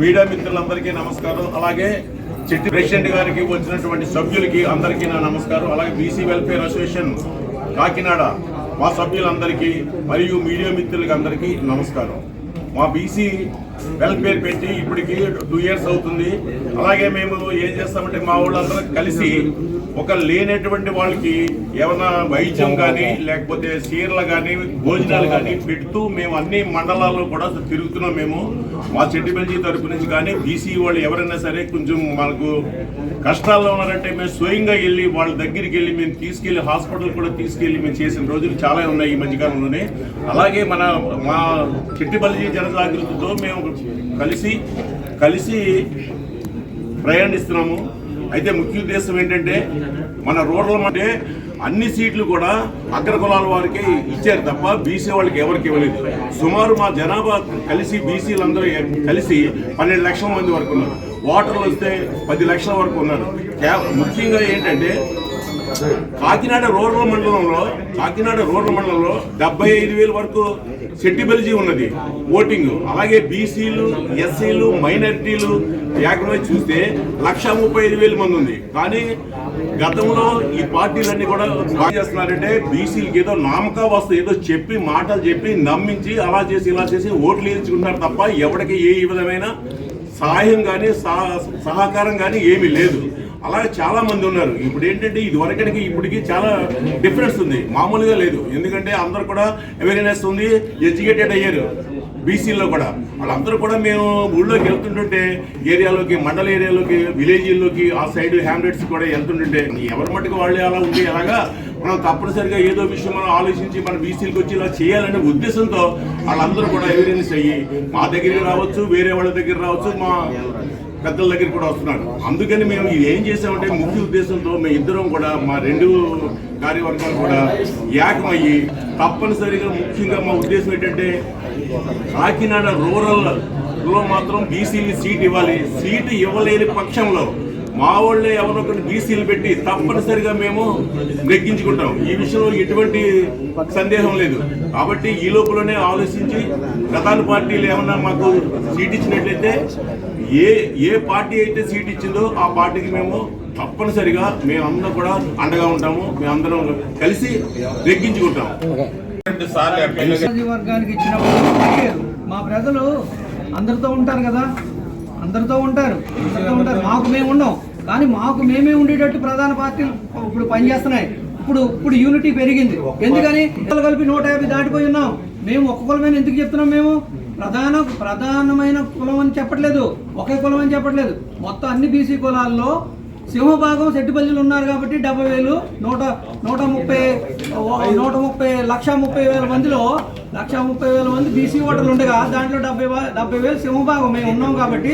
Media మిత్రులందరికీ నమస్కారం. అలాగే చిట్టి ప్రెసిడెంట్ గారికి వచ్చినటువంటి సభ్యులకి అందరికీ నా నమస్కారం. అలాగే బీసీ వెల్ఫేర్ అసోసియేషన్ కాకినాడ మా సభ్యులందరికీ మరియు మీడియా మిత్రులకి అందరికీ నమస్కారం. మా బీసీ వెల్ఫేర్ పెట్టి ఇప్పటికి టూ ఇయర్స్ అవుతుంది. అలాగే మేము ఏం చేస్తామంటే మా వాళ్ళందరూ కలిసి ఒక లేనటువంటి వాళ్ళకి ఏమైనా వైద్యం కానీ లేకపోతే చీరలు కానీ భోజనాలు కానీ పెడుతూ మేము అన్ని మండలాల్లో కూడా తిరుగుతున్నాం మేము. మా చెట్టుపల్లి తరపు నుంచి కానీ బీసీ వాళ్ళు ఎవరైనా సరే కొంచెం మనకు కష్టాల్లో ఉన్నారంటే మేము స్వయంగా వెళ్ళి వాళ్ళ దగ్గరికి వెళ్ళి మేము తీసుకెళ్ళి హాస్పిటల్ కూడా తీసుకెళ్ళి మేము చేసిన రోజులు చాలా ఉన్నాయి ఈ మధ్యకాలంలోనే. అలాగే మన మా చెట్టిబల్జీ జనజాగృతితో మేము కలిసి కలిసి ప్రయాణిస్తున్నాము. అయితే ముఖ్య ఉద్దేశం ఏంటంటే మన రోడ్ల అంటే అన్ని సీట్లు కూడా అగ్ర కులాల వారికి ఇచ్చారు తప్ప బీసీ వాళ్ళకి ఎవరికి ఇవ్వలేదు. సుమారు మా జనాభా కలిసి బీసీలందరూ కలిసి పన్నెండు లక్షల మంది వరకు ఉన్నారు. ఓటర్లు వస్తే పది లక్షల వరకు ఉన్నారు. ముఖ్యంగా ఏంటంటే కాకినాడ రూరల్ మండలంలో కాకినాడ రూరల్ మండలంలో డెబ్బై ఐదు వేల వరకు సెట్టిబెల్జీ ఉన్నది. ఓటింగ్. అలాగే బీసీలు ఎస్సీలు మైనారిటీలు ఏకమై చూస్తే లక్ష ముప్పై ఐదు వేల మంది ఉంది. కానీ గతంలో ఈ పార్టీలన్నీ కూడా చేస్తున్నారంటే బీసీలకి ఏదో నామక వస్తు ఏదో చెప్పి మాటలు చెప్పి నమ్మించి అలా చేసి ఇలా చేసి ఓట్లు వేయించుకుంటారు తప్ప ఎవరికి ఏ విధమైన సహాయం కానీ సహకారం కానీ ఏమీ లేదు. అలాగే చాలా మంది ఉన్నారు. ఇప్పుడు ఏంటంటే ఇది వరకటికి ఇప్పటికి చాలా డిఫరెన్స్ ఉంది. మామూలుగా లేదు. ఎందుకంటే అందరూ కూడా అవేర్నెస్ ఉంది ఎడ్యుకేటెడ్ అయ్యారు. బీసీలో కూడా. వాళ్ళందరూ కూడా మేము ఊళ్ళోకి వెళ్తుంటుంటే ఏరియాలోకి మండల ఏరియాలోకి విలేజీల్లోకి ఆ సైడ్ హ్యామ్లెట్స్ కూడా వెళ్తుంటుంటే ఎవరి మట్టుకు వాళ్ళు అలా ఉంటే అలాగా మనం తప్పనిసరిగా ఏదో విషయం మనం ఆలోచించి మన బీసీలకు వచ్చి ఇలా చేయాలనే ఉద్దేశంతో వాళ్ళందరూ కూడా అవేర్నెస్ అయ్యి మా దగ్గరికి రావచ్చు వేరే వాళ్ళ దగ్గర రావచ్చు మా పెద్దల దగ్గర కూడా వస్తున్నారు అందుకని మేము ఏం చేసామంటే ముఖ్య ఉద్దేశంతో మేము ఇద్దరం కూడా మా రెండు కార్యవర్గాలు కూడా ఏకమయ్యి తప్పనిసరిగా ముఖ్యంగా మా ఉద్దేశం ఏంటంటే కాకినాడ రూరల్లో మాత్రం బీసీలు సీట్ ఇవ్వాలి. సీటు ఇవ్వలేని పక్షంలో మా వాళ్ళే ఎవరొకరు బీసీలు పెట్టి తప్పనిసరిగా మేము నెగ్గించుకుంటాం. ఈ విషయంలో ఎటువంటి సందేహం లేదు. కాబట్టి ఈ లోపలనే ఆలోచించి ప్రధాన పార్టీలు ఏమన్నా మాకు సీట్ ఇచ్చినట్లయితే ఏ ఏ పార్టీ అయితే సీట్ ఇచ్చిందో ఆ పార్టీకి మేము తప్పనిసరిగా మేమందరం కూడా అండగా ఉంటాము. మేమందరం కలిసి సామాజిక వర్గానికి ఇచ్చినప్పుడు మా ప్రజలు అందరితో ఉంటారు కదా. అందరితో ఉంటారు. అందరితో ఉంటారు. మాకు మేము ఉన్నాం. కానీ మాకు మేమే ఉండేటట్టు ప్రధాన పార్టీలు ఇప్పుడు పనిచేస్తున్నాయి. ఇప్పుడు ఇప్పుడు యూనిటీ పెరిగింది. ఎందుకని? కలిపి నూట యాభై దాటిపోయి ఉన్నాం. మేము ఒక్క కులమైన ఎందుకు చెప్తున్నాం మేము? ప్రధాన ప్రధానమైన కులం అని చెప్పట్లేదు. ఒకే కులం అని చెప్పట్లేదు. మొత్తం అన్ని బీసీ కులాల్లో సింహభాగం సెట్టిపల్లిలు ఉన్నారు కాబట్టి డెబ్బై వేలు నూట నూట ముప్పై నూట ముప్పై లక్ష ముప్పై వేల మందిలో లక్ష ముప్పై వేల మంది బీసీ ఓటర్లు ఉండగా దాంట్లో డెబ్బై డెబ్బై వేలు సింహభాగం మేము ఉన్నాం కాబట్టి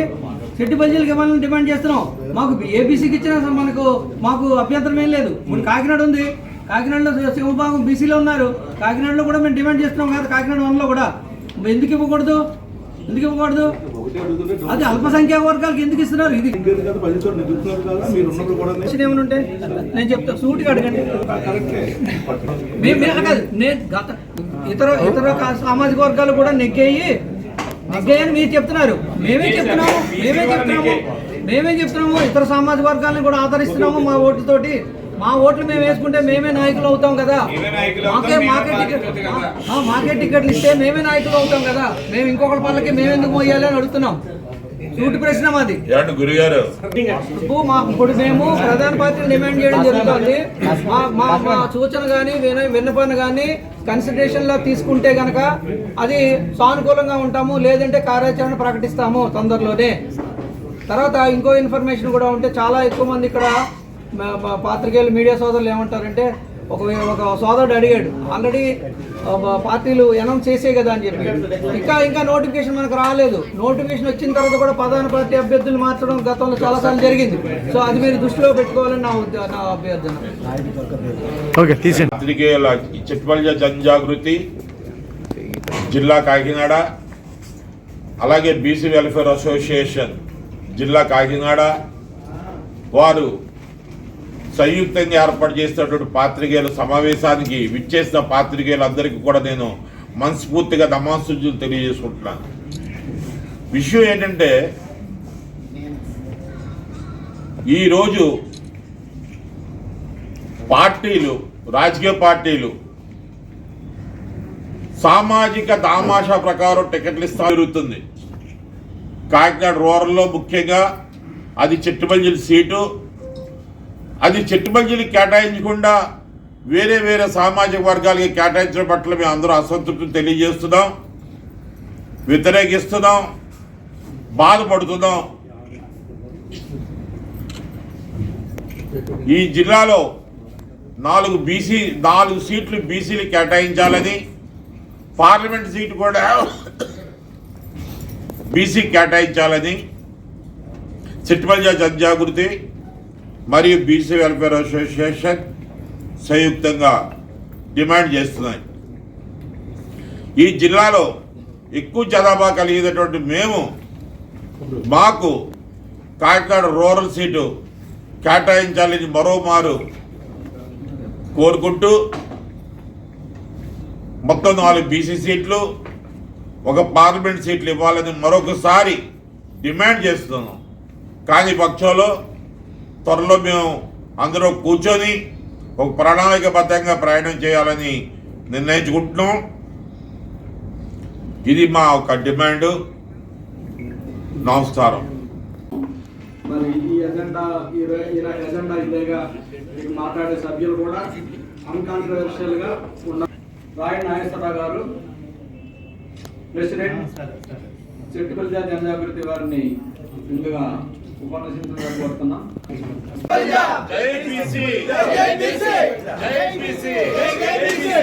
సెట్టిపల్లికి ఇవ్వాలని డిమాండ్ చేస్తున్నాం. మాకు ఏబీసీకి ఇచ్చినా సరే మనకు మాకు అభ్యంతరం ఏం లేదు. ఇప్పుడు కాకినాడ ఉంది. కాకినాడలో సింహభాగం బీసీలో ఉన్నారు. కాకినాడలో కూడా మేము డిమాండ్ చేస్తున్నాం కదా కాకినాడ వన్లో కూడా. ఎందుకు ఇవ్వకూడదు? ఎందుకు ఇవ్వకూడదు? అది అల్పసంఖ్యాక వర్గాలకు ఎందుకు ఇస్తున్నారు? ఇది క్వశ్చన్ ఏమైనా ఉంటే నేను చెప్తా సూటిగా అడగండి. మేము కాదు నేను గత ఇతర ఇతర సామాజిక వర్గాలు కూడా నెగ్గేయి. నెగ్గేయని మీరు చెప్తున్నారు. మేమే చెప్తున్నాము. మేమే చెప్తున్నాము. మేమే చెప్తున్నాము. ఇతర సామాజిక వర్గాలను కూడా ఆదరిస్తున్నాము మా ఓట్లతోటి మా ఓట్లు మేము వేసుకుంటే మేమే నాయకులు అవుతాం కదా. మాకే మాకే టికెట్ ఆ, మాకే టికెట్లు ఇస్తే మేమే నాయకులు అవుతాం కదా. మేము ఇంకొకటి పళ్ళకి మేము ఎందుకు మోయాలి అని అడుగుతున్నాం. సూటి ప్రశ్న మాది. గురుగారు? ఇప్పుడు మా ఇప్పుడు మేము ప్రధాన పార్టీని డిమాండ్ చేయడం జరుగుతుంది. మా మా మా సూచన కానీ విన విన్నపన కానీ కన్సిడరేషన్లో తీసుకుంటే గనక అది సానుకూలంగా ఉంటాము లేదంటే కార్యాచరణ ప్రకటిస్తాము తొందరలోనే. తర్వాత ఇంకో ఇన్ఫర్మేషన్ కూడా ఉంటే చాలా ఎక్కువ మంది ఇక్కడ పాత్రికేయులు మీడియా సోదరులు ఏమంటారంటే ఒక ఒక సోదరుడు అడిగాడు ఆల్రెడీ పార్టీలు అనౌన్స్ చేసే కదా అని చెప్పి ఇంకా ఇంకా నోటిఫికేషన్ మనకు రాలేదు. నోటిఫికేషన్ వచ్చిన తర్వాత కూడా ప్రధాన పార్టీ అభ్యర్థులు మార్చడం గతంలో చాలాసార్లు జరిగింది. సో అది మీరు దృష్టిలో పెట్టుకోవాలని నా నా అభ్యర్థన. ఓకే తీసేయండి. పత్రికేయుల చిట్పల్య జనజాగృతి జిల్లా కాకినాడ అలాగే బీసీ వెల్ఫేర్ అసోసియేషన్ జిల్లా కాకినాడ వారు సంయుక్తంగా ఏర్పాటు చేసినటువంటి పాత్రికేయుల సమావేశానికి విచ్చేసిన పాత్రికేయులందరికీ కూడా నేను మనస్ఫూర్తిగా నమాసుజులు తెలియజేసుకుంటున్నాను. విషయం ఏంటంటే ఈరోజు పార్టీలు రాజకీయ పార్టీలు సామాజిక దామాషా ప్రకారం టికెట్లు ఇస్తా జరుగుతుంది కాకినాడ రూరల్లో ముఖ్యంగా అది చెట్టుమంజిలి సీటు అది చెట్టుమంజిలి కేటాయించకుండా వేరే వేరే సామాజిక వర్గాలకి కేటాయించడం పట్ల మేము అందరూ అసంతృప్తి తెలియజేస్తున్నాం. వ్యతిరేకిస్తున్నాం. బాధపడుతున్నాం. ఈ జిల్లాలో నాలుగు బీసీ నాలుగు సీట్లు బీసీలు కేటాయించాలని పార్లమెంట్ సీటు కూడా బీసీ కేటాయించాలని చిట్టుమల్జ జనజాగృతి మరియు బీసీ వెల్ఫేర్ అసోసియేషన్ సంయుక్తంగా డిమాండ్ చేస్తున్నాయి. ఈ జిల్లాలో ఎక్కువ జనాభా కలిగినటువంటి మేము మాకు కాకినాడ రూరల్ సీటు కేటాయించాలని మరోమారు కోరుకుంటూ మొత్తం నాలుగు బీసీ సీట్లు ఒక పార్లమెంట్ సీట్లు ఇవ్వాలని మరొకసారి డిమాండ్ చేస్తున్నాం. కానీ పక్షంలో త్వరలో మేము అందరూ కూర్చొని ఒక ప్రణాళికబద్ధంగా ప్రయాణం చేయాలని నిర్ణయించుకుంటున్నాం. ఇది మా ఒక డిమాండ్. నమస్కారం. మరి ఈ ఎజెండా ర- ఎజెండా ఇదేగా మీకు మాట్లాడే సభ్యులు కూడా అన్కాంట్రవర్షియల్గా ఉన్న రాయ నాగేశ్వరరావు గారు ప్రెసిడెంట్ చెట్టుపల్లి జనజాగృతి వారిని ముందుగా ఉపన్యసించడం కోరుతున్నాం జై బీసీ జై బీసీ జై బీసీ జై బీసీ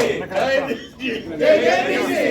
జై బీసీ